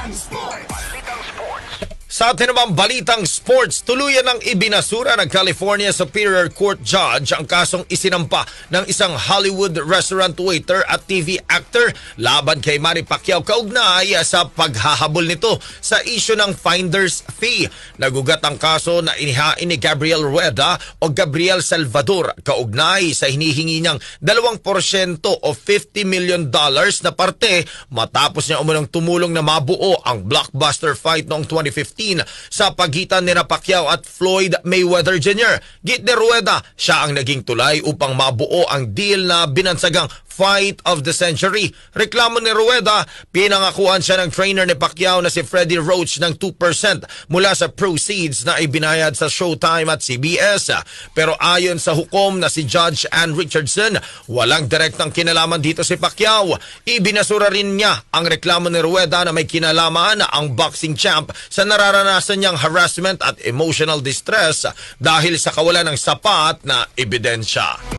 Balitang Sports. Sa atin namang balitang sports, tuluyan ng ibinasura ng California Superior Court Judge ang kasong isinampa ng isang Hollywood restaurant waiter at TV actor laban kay Manny Pacquiao kaugnay sa paghahabol nito sa isyo ng finder's fee. Nagugat ang kaso na inihain ni Gabriel Rueda o Gabriel Salvador kaugnay sa hinihingi niyang 2% o 50 million dollars na parte matapos niya umunang tumulong na mabuo ang blockbuster fight noong 2015 sa pagitan ni Pacquiao at Floyd Mayweather Jr. Git Rueda, siya ang naging tulay upang mabuo ang deal na binansagang Fight of the Century. Reklamo ni Rueda, pinangakuan siya ng trainer ni Pacquiao na si Freddie Roach ng 2% mula sa proceeds na ibinayad sa Showtime at CBS. Pero ayon sa hukom na si Judge Ann Richardson, walang direktang kinalaman dito si Pacquiao. Ibinasura rin niya ang reklamo ni Rueda na may kinalaman ang boxing champ sa nararanasan niyang harassment at emotional distress dahil sa kawalan ng sapat na ebidensya.